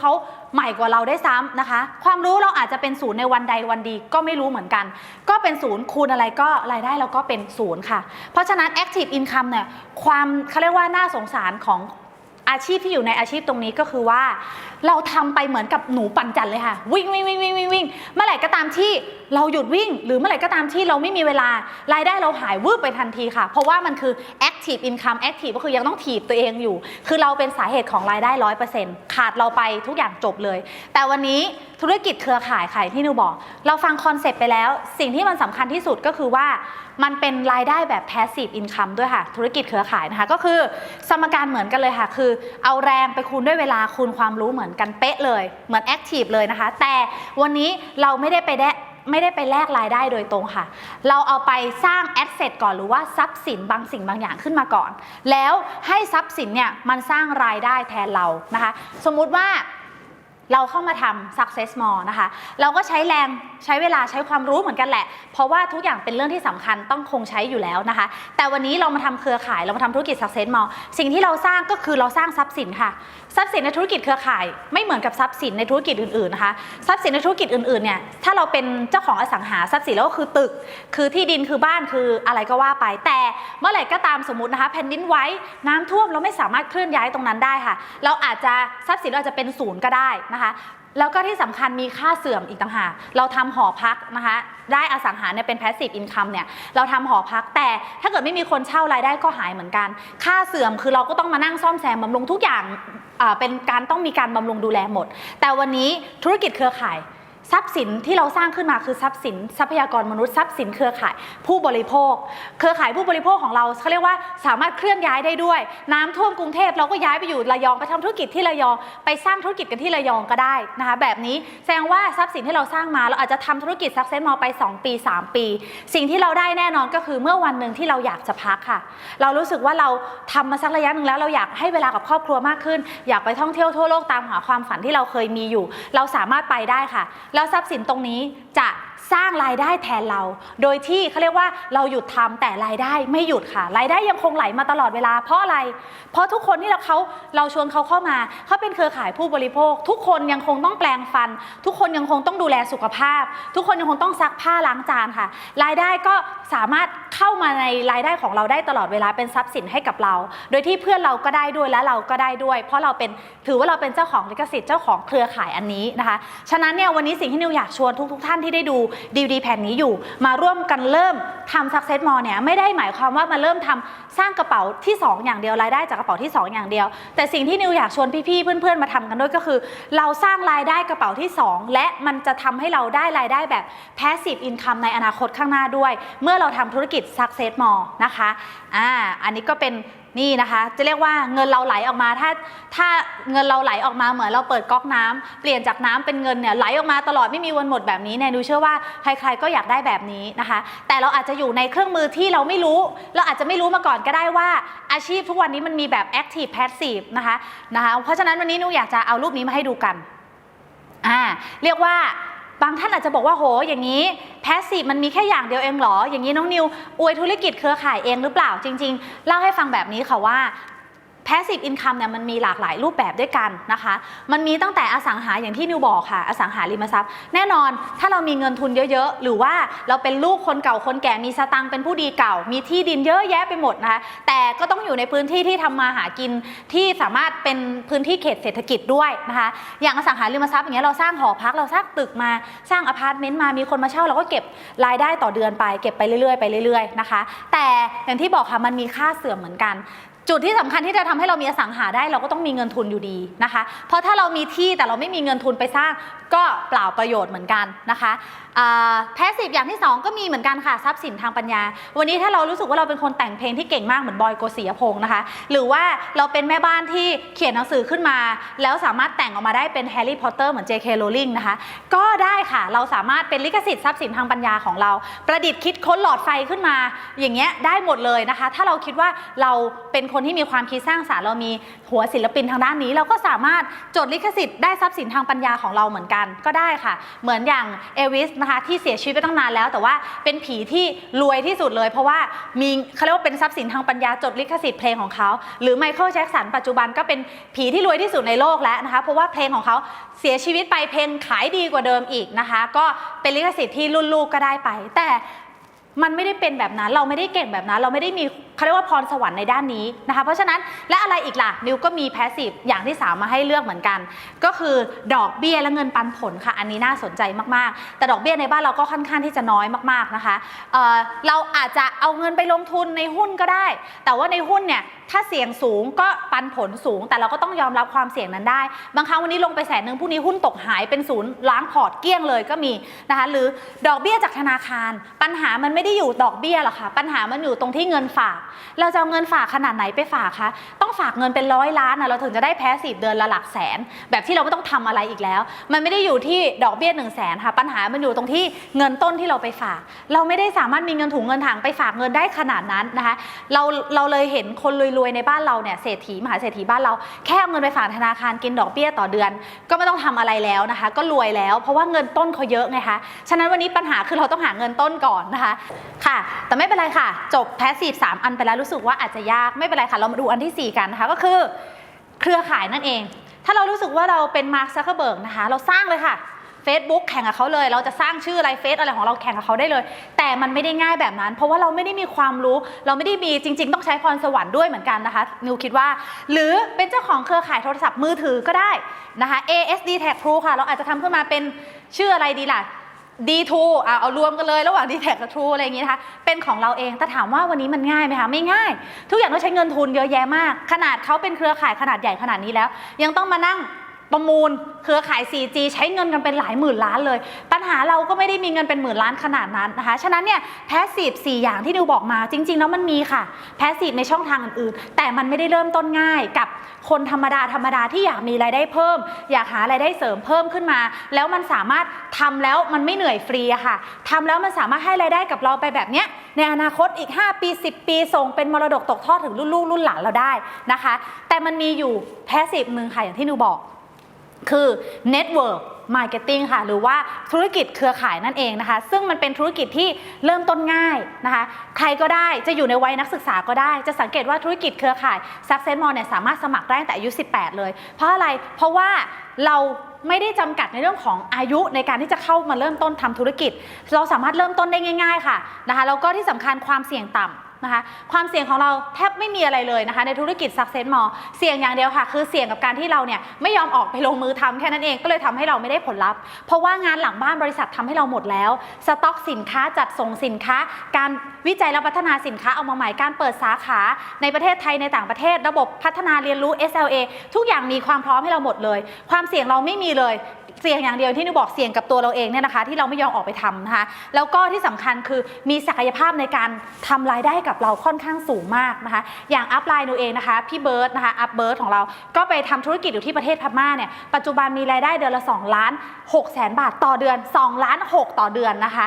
เขาใหม่กว่าเราได้ซ้ำนะคะ ความรู้เราอาจจะเป็นศูนย์ในวันใดวันดีก็ไม่รู้เหมือนกัน ก็เป็นศูนย์คูณอะไรก็รายได้เราก็เป็นศูนย์ค่ะ เพราะฉะนั้น active income เนี่ยความเขาเรียกว่าน่าสงสารของ อาชีพที่อยู่ในอาชีพตรงนี้ก็คือว่า เราทำไปเหมือนกับหนูปั่นจันเลยค่ะ วิ่งวิ่งวิ่งวิ่งวิ่งวิ่งเมื่อไหร่ก็ตามที่เราหยุดวิ่ง หรือเมื่อไหร่ก็ตามที่เราไม่มีเวลารายได้เราหายวืบไปทันทีค่ะ เพราะว่ามันคือ active income active ก็คือยังต้องถีบตัวเองอยู่ คือเราเป็นสาเหตุของรายได้ร้อยเปอร์เซ็นต์ขาดเราไปทุกอย่างจบเลย แต่วันนี้ ธุรกิจเครือข่ายค่ะที่นิวบอก เราฟังคอนเซปต์ไปแล้ว สิ่งที่มันสำคัญที่สุดก็คือว่ามันเป็นรายได้แบบ passive income ด้วยค่ะ ธุรกิจเครือข่ายนะคะ ก็คือสมการเหมือนกันเลยค่ะ คือเอาแรงไปคูณด้วยเวลาคูณความรู้เหมือนกันเป๊ะเลย เหมือน active เลยนะคะ แต่วันนี้เราไม่ได้ไปได้ไม่ได้ไปแลกรายได้โดยตรงค่ะ เราเอาไปสร้าง asset ก่อนหรือว่าทรัพย์สินบางสิ่งบางอย่างขึ้นมาก่อน แล้วให้ทรัพย์สินเนี่ยมันสร้างรายได้แทนเรานะคะ สมมุติว่า เราเข้ามาทำ success more นะคะ เราก็ใช้แรงใช้เวลาใช้ความรู้เหมือนกันแหละ เพราะว่าทุกอย่างเป็นเรื่องที่สำคัญต้องคงใช้อยู่แล้วนะคะ แต่วันนี้เรามาทำเครือข่ายเรามาทำธุรกิจ success more สิ่งที่เราสร้างก็คือเราสร้างทรัพย์สินค่ะ ทรัพย์สินในธุรกิจเครือข่ายไม่เหมือนกับทรัพย์สินในธุรกิจอื่นๆนะคะทรัพย์สินในธุรกิจอื่นๆเนี่ยถ้าเราเป็นเจ้าของอสังหาทรัพย์สินแล้วก็คือตึก คือที่ดินคือบ้านคืออะไรก็ว่าไป แต่เมื่อไหร่ก็ตามสมมตินะคะแผ่นดินไหว้น้ำท่วมเราไม่สามารถเคลื่อนย้ายตรงนั้นได้ค่ะ เราอาจจะทรัพย์สินเราอาจจะเป็นศูนย์ก็ได้นะคะแล้วก็ที่สำคัญมีค่าเสื่อมอีกต่างหาก เราทำหอพักนะคะ ได้อสังหาเนี่ยเป็น passive income เนี่ย เราทำหอพัก แต่ถ้าเกิดไม่มีคนเช่ารายได้ก็หายเหมือนกัน ค่าเสื่อมคือเราก็ต้องมานั่งซ่อมแซมบำรุงทุกอย่างเป็นการต้องมีการบำรุงดูแลหมด แต่วันนี้ธุรกิจเครือข่าย ทรัพย์สินที่เราสร้างขึ้นมาคือทรัพย์สิน ทรัพยากรมนุษย์ทรัพย์สินเครือข่ายผู้บริโภค เครือข่ายผู้บริโภคของเราเขาเรียกว่าสามารถเคลื่อนย้ายได้ด้วย น้ำท่วมกรุงเทพเราก็ย้ายไปอยู่ระยองไปทำธุรกิจที่ระยองไปสร้างธุรกิจกันที่ระยองก็ได้นะคะแบบนี้แสดงว่าทรัพย์สินที่เราสร้างมาเราอาจจะทำธุรกิจซักเซสมอไป 2 ปี 3 ปี สิ่งที่เราได้แน่นอนก็คือเมื่อวันหนึ่งที่เราอยากจะพักค่ะ เรารู้สึกว่าเราทำมาสักระยะหนึ่งแล้วเราอยากให้เวลากับครอบครัวมากขึ้น อยากไปท่องเที่ยวทั่วโลกตามหาความฝันที่เราเคยมีอยู่ เราสามารถไปได้ค่ะแล้วแล้วทรัพย์สินตรงนี้จะ สร้างรายได้แทนเรา โดยที่เขาเรียกว่าเราหยุดทำแต่รายได้ไม่หยุดค่ะ รายได้ยังคงไหลมาตลอดเวลาเพราะอะไร เพราะทุกคนที่เราเขาเราชวนเขาเข้ามาเขาเป็นเครือข่ายผู้บริโภค ทุกคนยังคงต้องแปลงฟัน ทุกคนยังคงต้องดูแลสุขภาพ ทุกคนยังคงต้องซักผ้าล้างจานค่ะ รายได้ก็สามารถเข้ามาในรายได้ของเราได้ตลอดเวลาเป็นทรัพย์สินให้กับเรา โดยที่เพื่อนเราก็ได้ด้วยและเราก็ได้ด้วย เพราะเราเป็นถือว่าเราเป็นเจ้าของลิขสิทธิ์เจ้าของเครือข่ายอันนี้นะคะ ฉะนั้นเนี่ยวันนี้สิ่งที่นิวอยากชวนทุก ๆ ท่านที่ได้ดูดีวดีแผ่นนี้อยู่ มาร่วมกันเริ่มทำ Success More เนี่ยไม่ได้หมายความว่ามาเริ่มทำสร้างกระเป๋าที่ 2 อย่างเดียวรายได้จากกระเป๋าที่ 2 อย่างเดียว แต่สิ่งที่นิวอยากชวนพี่ๆเพื่อนๆมาทำกันด้วยก็คือ เราสร้างรายได้กระเป๋าที่ 2 และมันจะทำให้เราได้รายได้แบบ passive income ในอนาคตข้างหน้าด้วย เมื่อเราทำธุรกิจ Success More นะคะอ่าอันนี้ก็เป็น นี่นะคะ จะเรียกว่าเงินเราไหลออกมา ถ้าถ้าเงินเราไหลออกมาเหมือนเราเปิดก๊อกน้ำเปลี่ยนจากน้ำเป็นเงินเนี่ยไหลออกมาตลอดไม่มีวันหมดแบบนี้เนี่ยดูเชื่อว่าใครๆก็อยากได้แบบนี้นะคะ แต่เราอาจจะอยู่ในเครื่องมือที่เราไม่รู้ เราอาจจะไม่รู้มาก่อนก็ได้ว่า อาชีพทุกวันนี้มันมีแบบ active passive นะคะนะคะ เพราะฉะนั้นวันนี้นูอยากจะเอารูปนี้มาให้ดูกันอ่าเรียกว่า บางท่านอาจจะบอกว่าโห อย่างนี้แพสซีฟมันมีแค่อย่างเดียวเองเหรอ อย่างนี้น้องนิวอวยธุรกิจเครือข่ายเองหรือเปล่าจริง ๆ เล่าให้ฟังแบบนี้ค่ะว่า passive income เนี่ยมันมีหลากหลายรูปแบบด้วยกันนะคะ มันมีตั้งแต่อสังหาอย่างที่นิวบอกค่ะ อสังหาริมทรัพย์ แน่นอนถ้าเรามีเงินทุนเยอะๆ หรือว่าเราเป็นลูกคนเก่าคนแก่มีสตังค์เป็นผู้ดีเก่า มีที่ดินเยอะแยะไปหมดนะคะ แต่ก็ต้องอยู่ในพื้นที่ที่ทำมาหากินที่สามารถเป็นพื้นที่เขตเศรษฐกิจด้วยนะคะ อย่างอสังหาริมทรัพย์อย่างเงี้ยเราสร้างหอพักเราสร้างตึกมาสร้างอพาร์ตเมนต์มามีคนมาเช่าเราก็เก็บรายได้ต่อเดือนไป เก็บไปเรื่อยๆไปเรื่อยๆนะคะ แต่อย่างที่บอกค่ะมันมีค่าเสื่อมเหมือนกัน จุดที่สำคัญที่จะทำให้เรามีอสังหาได้เราก็ต้องมีเงินทุนอยู่ดีนะคะ เพราะถ้าเรามีที่แต่เราไม่มีเงินทุนไปสร้างก็เปล่าประโยชน์เหมือนกันนะคะแพสซีฟอย่างที่ 2 ก็มีเหมือนกันค่ะทรัพย์สินทางปัญญา วันนี้ถ้าเรารู้สึกว่าเราเป็นคนแต่งเพลงที่เก่งมากเหมือนบอยโกศิยพงศ์นะคะ หรือว่าเราเป็นแม่บ้านที่เขียนหนังสือขึ้นมา แล้วสามารถแต่งออกมาได้เป็นแฮร์รี่พอตเตอร์เหมือน J.K. Rowling นะคะ ก็ได้ค่ะเราสามารถเป็นลิขสิทธิ์ทรัพย์สินทางปัญญาของเรา ประดิษฐ์คิดค้นหลอดไฟขึ้นมา อย่างเงี้ยได้หมดเลยนะคะ ถ้าเราคิดว่าเราเป็นคนที่มีความคิดสร้างสารรค์เรามีหัวศิลปินทางด้านนี้ เราก็สามารถจดลิขสิทธิ์ได้ทรัพย์สินทางปัญญาของเราเหมือนกันก็ได้ค่ะ เหมือนอย่างเอวิสนะคะที่เสียชีวิตไปตั้งนานแล้ว แต่ว่าเป็นผีที่รวยที่สุดเลย เพราะว่ามีเขาเรียกว่าเป็นทรัพย์สินทางปัญญาจดลิขสิทธิ์เพลงของเขา หรือไมเคิลแจ็คสันปัจจุบันก็เป็นผีที่รวยที่สุดในโลกแล้วนะคะเพราะว่าเพลงของเขาเสียชีวิตไปเพลงขายดีกว่าเดิมอีกนะคะ ก็เป็นลิขสิทธิ์ที่รุ่นลูกก็ได้ไป แต่ มันไม่ได้เป็นแบบนั้นเราไม่ได้เก่งแบบนั้น เราไม่ได้มีเขาเรียกว่าพรสวรรค์ในด้านนี้นะคะเพราะฉะนั้นและอะไรอีกล่ะนิวก็มีแพสซีฟอย่างที่ 3 มาให้เลือกเหมือนกัน ก็คือดอกเบี้ยและเงินปันผลค่ะ อันนี้น่าสนใจมากๆ แต่ดอกเบี้ยในบ้านเราก็ค่อนข้างที่จะน้อยมากๆนะคะเเราอาจจะเอาเงินไปลงทุนในหุ้นก็ได้ แต่ว่าในหุ้นเนี่ย ถ้าเสี่ยงสูงก็ปันผลสูง แต่เราก็ต้องยอมรับความเสี่ยงนั้นได้ บางครั้งวันนี้ลงไปแสนหนึ่งพรุ่งนี้หุ้นตกหายเป็นศูนย์ล้างพอร์ตเกลี้ยงเลยก็มีนะคะหรือดอกเบี้ยจากธนาคาร ปัญหามันไม่ได้อยู่ดอกเบี้ยหรอกค่ะ ปัญหามันอยู่ตรงที่เงินฝาก เราจะเอาเงินฝากขนาดไหนไปฝากคะต้องฝากเงินเป็นร้อยล้านนะเราถึงจะได้แพสซีฟเดือนละหลักแสน แบบที่เราไม่ต้องทำอะไรอีกแล้ว มันไม่ได้อยู่ที่ดอกเบี้ย1นึ่งแสนค่ะปัญหามันอยู่ตรงที่เงินต้นที่เราไปฝาก เราไม่ได้สามารถมีเงินถุงเงินถังไปฝากเงินได้ขนาดนั้นนะคะเราเราเลยเห็นคนรวยๆในบ้านเราเนี่ยเศรษฐีมหาเศรษฐีบ้านเราแค่เอาเงินไปฝากธนาคารกินดอกเบี้ยต่อเดือน ก็ไม่ต้องทำอะไรแล้วนะคะ ก็รวยแล้วเพราะว่าเงินต้นเขาเยอะไงคะฉะนั้นวันนี้ปัญหาคือเราต้องหาเงินต้นก่อนนะคะค่ะ แต่ไม่เป็นไรค่ะ จบแพสซีฟสามอันไปแล้วรู้สึกว่าอาจจะยากไม่เป็นไรค่ะ เรามาดูอันที่ 4 กันนะคะก็คือ เครือข่ายนั่นเอง ถ้าเรารู้สึกว่าเราเป็นมาร์คซักเคอร์เบิร์กนะคะ เราสร้างเลยค่ะ Facebook แข่งกับเขาเลย เราจะสร้างชื่ออะไรเฟซอะไรของเราแข่งกับเขาได้เลย แต่มันไม่ได้ง่ายแบบนั้น เพราะว่าเราไม่ได้มีความรู้ เราไม่ได้มีจริง ๆ ต้องใช้พรสวรรค์ด้วยเหมือนกันนะคะนิวคิดว่า หรือเป็นเจ้าของเครือข่ายโทรศัพท์มือถือก็ได้นะคะ ASD Tag Pro ค่ะ เราอาจจะทำขึ้นมาเป็นชื่ออะไรดีล่ะ D2 อะเอารวมกันเลยระหว่าง d t แทกับ True อะไรอย่างงี้นะคะ เป็นของเราเอง แต่ถามว่าวันนี้มันง่ายไหมคะ ไม่ง่าย ทุกอย่างต้องใช้เงินทุนเยอะแยะมาก ขนาดเขาเป็นเครือข่ายขนาดใหญ่ขนาดนี้แล้ว ยังต้องมานั่ง ประมูลเครือข่าย 4G ใช้เงินกันเป็นหลายหมื่นล้านเลย ปัญหาเราก็ไม่ได้มีเงินเป็นหมื่นล้านขนาดนั้นนะคะ ฉะนั้นเนี่ยแพสซีฟ4อย่างที่ดิวบอกมาจริง ๆ แล้วมันมีค่ะแพสซีฟในช่องทางอื่นๆ แต่มันไม่ได้เริ่มต้นง่ายกับคนธรรมดาธรรมดาที่อยากมีรายได้เพิ่ม อยากหารายได้เสริมเพิ่มขึ้นมา แล้วมันสามารถทำแล้วมันไม่เหนื่อยฟรีอะค่ะทำแล้วมันสามารถให้รายได้กับเราไปแบบเนี้ยในอนาคตอีก 5 ปี 10 ปีส่งเป็นมรดกตกทอดถึงรุ่นลูกรุ่นหลานเราได้นะคะ แต่มันมีอยู่แพสซีฟหนึ่งค่ะอย่างที่นิวบอก คือ Network Marketing ค่ะ หรือว่าธุรกิจเครือข่ายนั่นเองนะคะ ซึ่งมันเป็นธุรกิจที่เริ่มต้นง่ายนะคะ ใครก็ได้จะอยู่ในวัยนักศึกษาก็ได้ จะสังเกตว่าธุรกิจเครือข่าย Success Mall เนี่ยสามารถสมัครได้ตั้งแต่อายุ 18 เลย เพราะอะไร เพราะว่าเราไม่ได้จำกัดในเรื่องของอายุในการที่จะเข้ามาเริ่มต้นทำธุรกิจ เราสามารถเริ่มต้นได้ง่าย ๆ ค่ะนะคะแล้วก็ที่สำคัญความเสี่ยงต่ำ นะคะความเสี่ยงของเราแทบไม่มีอะไรเลยนะคะในธุรกิจ Success Mall เสี่ยงอย่างเดียวค่ะ คือเสี่ยงกับการที่เราเนี่ยไม่ยอมออกไปลงมือทำแค่นั้นเองก็เลยทำให้เราไม่ได้ผลลัพธ์ เพราะว่างานหลังบ้านบริษัททำให้เราหมดแล้ว สต็อกสินค้าจัดส่งสินค้า การวิจัยและพัฒนาสินค้าเอามาใหม่การเปิดสาขา ในประเทศไทยในต่างประเทศ ระบบพัฒนาเรียนรู้ SLA ทุกอย่างมีความพร้อมให้เราหมดเลย ความเสี่ยงเราไม่มีเลย เสี่ยงอย่างเดียวที่หนูบอกเสี่ยงกับตัวเราเองเนี่ยนะคะ ที่เราไม่ยอมออกไปทำนะคะแล้วก็ที่สำคัญคือมีศักยภาพในการทำรายได้กับเราค่อนข้างสูงมากนะคะ อย่างอัพไลน์หนูเองนะคะพี่เบิร์ดนะคะอัพเบิร์ดของเรา ก็ไปทำธุรกิจอยู่ที่ประเทศพม่าเนี่ยปัจจุบันมีรายได้เดือนละ2ล้าน6แสนบาทต่อเดือน2ล้าน6ต่อเดือนนะคะ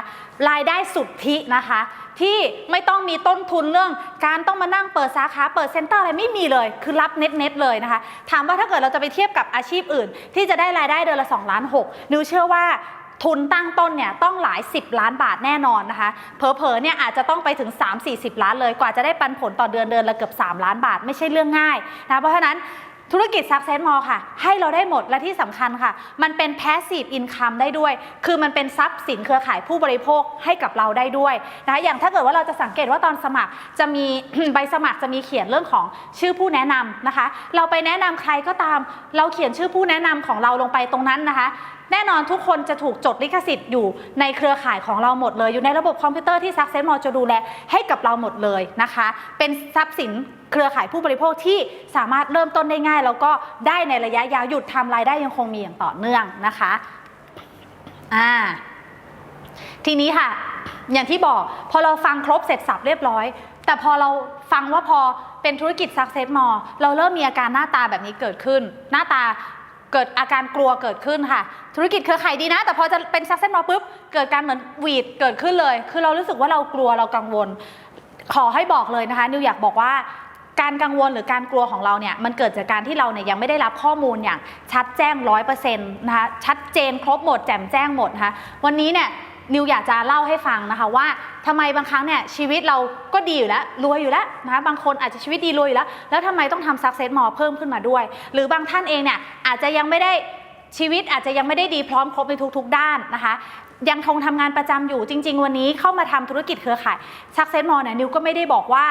รายได้สุทธินะคะที่ไม่ต้องมีต้นทุนเรื่อง การต้องมานั่งเปิดสาขาเปิดเซ็นเตอร์อะไรไม่มีเลย คือรับเน็ตเน็ตๆเลยนะคะถามว่าถ้าเกิดเราจะไปเทียบกับอาชีพอื่น ที่จะได้รายได้เดือนละ2ล้าน6นิวเชื่อว่าทุนตั้งต้นเนี่ยต้องหลาย 10 ล้านบาทแน่นอนนะคะเผลอๆเนี่ยอาจจะต้องไปถึง 3-40 ล้านเลยกว่าจะได้ปันผลต่อเดือนเดือนละเกือบ 3 ล้านบาท ไม่ใช่เรื่องง่ายนะเพราะฉะนั้น ธุรกิจ Success Mall ค่ะ ให้เราได้หมดและที่สำคัญค่ะ มันเป็น passive income ได้ด้วย คือมันเป็นทรัพย์สินเครือข่ายผู้บริโภคให้กับเราได้ด้วยนะคะอย่างถ้าเกิดว่าเราจะสังเกตว่าตอนสมัครจะมี ใบสมัครจะมีเขียนเรื่องของชื่อผู้แนะนำนะคะ เราไปแนะนำใครก็ตาม เราเขียนชื่อผู้แนะนำของเราลงไปตรงนั้นนะคะแน่นอนทุกคนจะถูกจดลิขสิทธิ์อยู่ในเครือข่ายของเราหมดเลย อยู่ในระบบคอมพิวเตอร์ที่ Success Mall จะดูแลให้กับเราหมดเลยนะคะ เป็นทรัพย์สินเครือข่ายผู้บริโภคที่สามารถเริ่มต้นได้ง่าย แล้วก็ได้ในระยะยาวหยุดทำรายได้ยังคงมีอย่างต่อเนื่องนะคะอ่าทีนี้ค่ะ อย่างที่บอกพอเราฟังครบเสร็จสับเรียบร้อย แต่พอเราฟังว่าพอเป็นธุรกิจ Success Mall เราเริ่มมีอาการหน้าตาแบบนี้เกิดขึ้น หน้าตา เกิดอาการกลัวเกิดขึ้นค่ะ ธุรกิจเครือข่ายดีนะ แต่พอจะเป็นซักเซนมอปุ๊บเกิดการเหมือนหวีดเกิดขึ้นเลย คือเรารู้สึกว่าเรากลัวเรากังวล ขอให้บอกเลยนะคะ นิวอยากบอกว่าการกังวลหรือการกลัวของเราเนี่ยมันเกิดจากการที่เราเนี่ยยังไม่ได้รับข้อมูลอย่างชัดแจ้งร้อยเปอร์เซ็นต์นะคะชัดเจนครบหมดแจ่มแจ้งหมดนะคะวันนี้เนี่ย นิวอยากจะเล่าให้ฟังนะคะว่าทำไมบางครั้งเนี่ยชีวิตเราก็ดีอยู่แล้วรวยอยู่แล้วนะคะบางคนอาจจะชีวิตดีรวยอยู่แล้ว แล้วทำไมต้องทำซักเซสมอเพิ่มขึ้นมาด้วย หรือบางท่านเองเนี่ยอาจจะยังไม่ได้ชีวิตอาจจะยังไม่ได้ดีพร้อมครบในทุก ๆ ด้านนะคะ ยังคงทำงานประจำอยู่จริง ๆ วันนี้เข้ามาทำธุรกิจเครือข่ายซักเซสมอลเนี่ยนิวก็ไม่ได้บอกว่า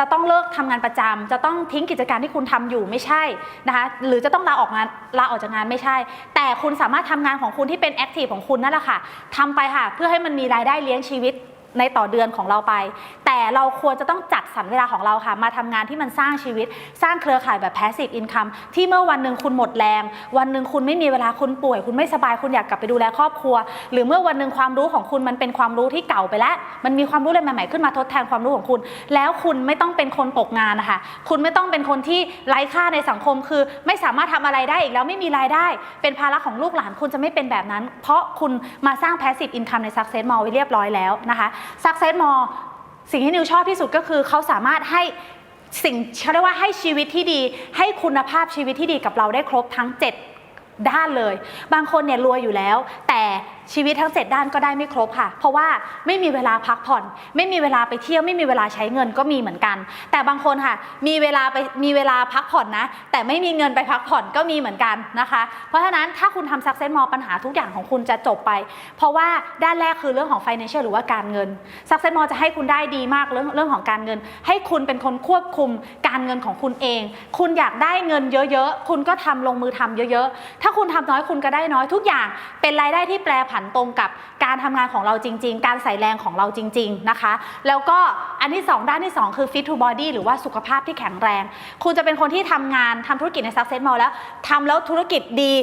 จะต้องเลิกทำงานประจำจะต้องทิ้งกิจการที่คุณทำอยู่ไม่ใช่นะคะหรือจะต้องลาออกงานลาออกจากงานไม่ใช่ แต่คุณสามารถทำงานของคุณที่เป็นแอคทีฟของคุณนั่นแหละค่ะทำไปค่ะ เพื่อให้มันมีรายได้เลี้ยงชีวิต ในต่อเดือนของเราไป แต่เราควรจะต้องจัดสรรเวลาของเราค่ะ มาทำงานที่มันสร้างชีวิต สร้างเครือข่ายแบบ passive income ที่เมื่อวันหนึ่งคุณหมดแรง วันหนึ่งคุณไม่มีเวลาคุณป่วย คุณไม่สบายคุณอยากกลับไปดูแลครอบครัว หรือเมื่อวันหนึ่งความรู้ของคุณมันเป็นความรู้ที่เก่าไปแล้ว มันมีความรู้อะไรใหม่ๆขึ้นมาทดแทนความรู้ของคุณ แล้วคุณไม่ต้องเป็นคนตกงานนะคะ คุณไม่ต้องเป็นคนที่ไร้ค่าในสังคม คือไม่สามารถทำอะไรได้อีกแล้วไม่มีรายได้ เป็นภาระของลูกหลานคุณจะไม่เป็นแบบนั้น เพราะคุณมาสร้าง passive income ใน success mall ไว้เรียบร้อยแล้วนะคะ success mall สิ่งที่นิวชอบที่สุดก็คือเขาสามารถให้สิ่งเขาเรียกว่าให้ชีวิตที่ดี ให้คุณภาพชีวิตที่ดีกับเราได้ครบทั้ง 7 ด้านเลย บางคนเนี่ยรวยอยู่แล้ว แต่ชีวิตทั้ง 7 ด้านก็ได้ไม่ครบค่ะ เพราะว่าไม่มีเวลาพักผ่อน ไม่มีเวลาไปเที่ยว ไม่มีเวลาใช้เงินก็มีเหมือนกัน แต่บางคนค่ะ มีเวลาไปมีเวลาพักผ่อนนะ แต่ไม่มีเงินไปพักผ่อนก็มีเหมือนกันนะคะ เพราะฉะนั้นถ้าคุณทำ success more ปัญหาทุกอย่างของคุณจะจบไป เพราะว่าด้านแรกคือเรื่องของ financial หรือว่าการเงิน success more จะให้คุณได้ดีมากเรื่องเรื่องของการเงิน ให้คุณเป็นคนควบคุมการเงินของคุณเอง คุณอยากได้เงินเยอะๆ คุณก็ทำลงมือทำเยอะ ๆ ถ้าคุณทำน้อยคุณก็ได้น้อยทุกอย่าง เป็นรายได้ที่แปรผันตรงกับการทำงานของเราจริง ๆ การใส่แรงของเราจริง ๆนะคะ แล้วก็อันที่สองด้านที่สองคือ fit to body หรือว่าสุขภาพที่แข็งแรง คุณจะเป็นคนที่ทำงานทำธุรกิจใน success mall แล้วทำแล้วธุรกิจดี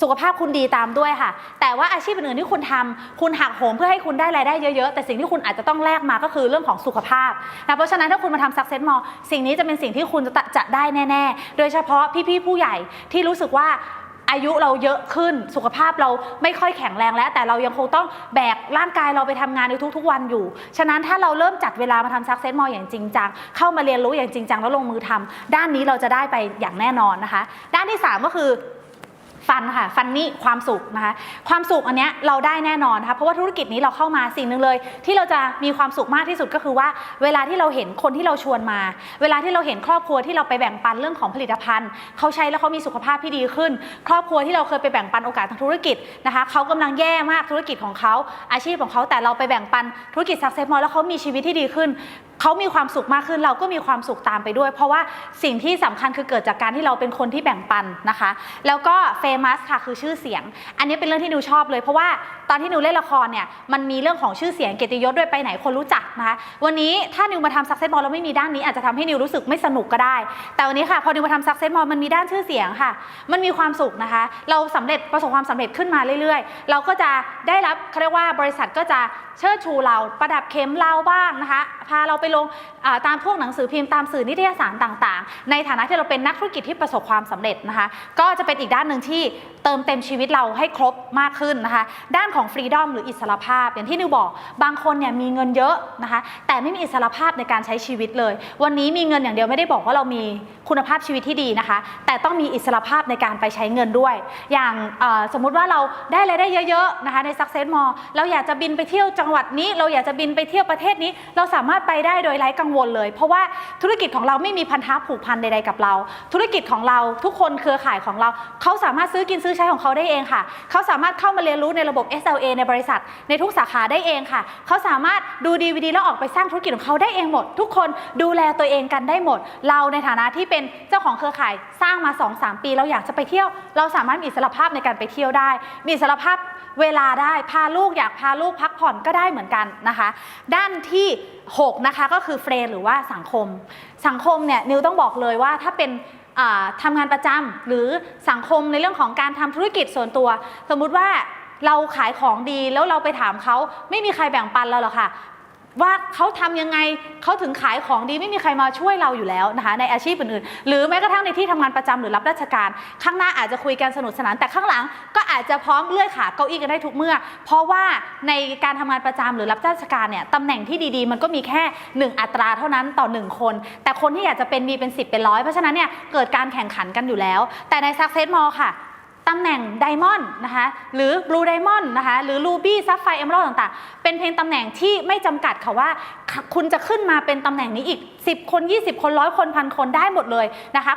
สุขภาพคุณดีตามด้วยค่ะ แต่ว่าอาชีพอื่นที่คุณทำคุณหักโหมเพื่อให้คุณได้รายได้เยอะๆ แต่สิ่งที่คุณอาจจะต้องแลกมาก็คือเรื่องของสุขภาพนะเพราะฉะนั้นถ้าคุณมาทำ success mall สิ่งนี้จะเป็นสิ่งที่คุณจะจะได้แน่ ๆ โดยเฉพาะพี่ๆผู้ใหญ่ที่รู้สึกว่า อายุเราเยอะขึ้นสุขภาพเราไม่ค่อยแข็งแรงแล้ว แต่เรายังคงต้องแบกร่างกายเราไปทำงานในทุก ๆ วันอยู่ ฉะนั้นถ้าเราเริ่มจัดเวลามาทำซักเซสมอลอย่างจริงจังเข้ามาเรียนรู้อย่างจริงจังแล้วลงมือทำด้านนี้เราจะได้ไปอย่างแน่นอนนะคะ ด้านที่ 3 ก็คือ ฟันค่ะฟันนี่ความสุขนะคะความสุขอันเนี้ยเราได้แน่นอนนะคะเพราะว่าธุรกิจนี้เราเข้ามาสิ่งหนึ่งเลย ที่เราจะมีความสุขมากที่สุดก็คือว่า เวลาที่เราเห็นคนที่เราชวนมา เวลาที่เราเห็นครอบครัวที่เราไปแบ่งปันเรื่องของผลิตภัณฑ์เขาใช้แล้วเขามีสุขภาพที่ดีขึ้น ครอบครัวที่เราเคยไปแบ่งปันโอกาสทางธุรกิจนะคะเขากำลังแย่มากธุรกิจของเขาอาชีพของเขาแต่เราไปแบ่งปันธุรกิจสักเซสมอลแล้วเขามีชีวิตที่ดีขึ้น เขามีความสุขมากขึ้นเราก็มีความสุขตามไปด้วย เพราะว่าสิ่งที่สำคัญคือเกิดจากการที่เราเป็นคนที่แบ่งปันนะคะ แล้วก็เฟมัสค่ะคือชื่อเสียง อันนี้เป็นเรื่องที่นิวชอบเลย เพราะว่าตอนที่นิวเล่นละครเนี่ยมันมีเรื่องของชื่อเสียงเกียรติยศด้วยไปไหนคนรู้จักนะคะวันนี้ถ้านิวมาทำซักเซสบอลแล้วไม่มีด้านนี้อาจจะทำให้นิวรู้สึกไม่สนุกก็ได้ แต่วันนี้ค่ะพอนิวมาทำซักเซสบอลมันมีด้านชื่อเสียงค่ะ มันมีความสุขนะคะ เราสำเร็จประสบความสำเร็จขึ้นมาเรื่อยๆ เราก็จะได้รับเขาเรียกว่าบริษัทก็จะเชิดชูเราประดับเข็มเราบ้างนะคะพาเราไปลงตามพวกหนังสือพิมพ์ตามสื่อนิตยสารต่าง ๆ ในฐานะที่เราเป็นนักธุรกิจที่ประสบความสำเร็จนะคะ ก็จะเป็นอีกด้านหนึ่งที่เติมเต็มชีวิตเราให้ครบมากขึ้นนะคะ ด้านของฟรีดอมหรืออิสรภาพ อย่างที่นิวบอก บางคนเนี่ยมีเงินเยอะนะคะ แต่ไม่มีอิสรภาพในการใช้ชีวิตเลย วันนี้มีเงินอย่างเดียวไม่ได้บอกว่าเรามีคุณภาพชีวิตที่ดีนะคะ แต่ต้องมีอิสรภาพในการไปใช้เงินด้วย อย่างสมมุติว่าเราได้รายได้เยอะๆนะคะใน Success Mall เราอยากจะบินไปเที่ยวจังหวัดนี้ เราอยากจะบินไปเที่ยวประเทศนี้ เราสามารถไปได้โดยไร้กังวลเลย เพราะว่าธุรกิจของเราไม่มีพันธะผูกพันใดๆกับเรา ธุรกิจของเราทุกคนเครือข่ายของเราเขาสามารถซื้อกินซื้อใช้ของเขาได้เองค่ะ เขาสามารถเข้ามาเรียนรู้ในระบบ SLA ในบริษัท ในทุกสาขาได้เองค่ะ เขาสามารถดู DVD แล้วออกไปสร้างธุรกิจของเขาได้เองหมด ทุกคนดูแลตัวเองกันได้หมด เราในฐานะที่เป็นเจ้าของเครือข่ายสร้างมา 2-3 ปี เราอยากจะไปเที่ยว เราสามารถมีอิสรภาพในการไปเที่ยวได้ มีอิสรภาพเวลาได้พาลูกอยากพาลูกพักผ่อนก็ได้เหมือนกันนะคะ ด้านที่ 6 นะคะก็คือเฟรนหรือว่าสังคม สังคมเนี่ยนิวต้องบอกเลยว่าถ้าเป็น ทำงานประจำหรือสังคมในเรื่องของการทำธุรกิจส่วนตัว สมมุติว่าเราขายของดีแล้วเราไปถามเขาไม่มีใครแบ่งปันเราหรอกค่ะ ว่าเขาทำยังไงเขาถึงขายของดีไม่มีใครมาช่วยเราอยู่แล้วนะคะในอาชีพอื่นๆ หรือแม้กระทั่งในที่ทำงานประจำหรือรับราชการ ข้างหน้าอาจจะคุยกันสนุกสนานแต่ข้างหลังก็อาจจะพร้อมเลื่อยขาเก้าอี้กันได้ทุกเมื่อ เพราะว่าในการทำงานประจำหรือรับราชการเนี่ยตำแหน่งที่ดีๆ มันก็มีแค่ 1 อัตราเท่านั้นต่อ 1 คน แต่คนที่อยากจะเป็นมีเป็น 10 เป็นร้อยเพราะฉะนั้นเนี่ยเกิดการแข่งขันกันอยู่แล้ว แต่ใน Success Mall ค่ะ ตำแหน่งไดมอนด์นะคะหรือบลูไดมอนด์นะคะหรือรูบี้ซัฟไฟเอมเบลต่างๆ เป็นเพียงตำแหน่งที่ไม่จำกัดค่ะว่า คุณจะขึ้นมาเป็นตำแหน่งนี้อีก 10 คน 20 คนร้อยคนพันคนได้หมดเลยนะคะ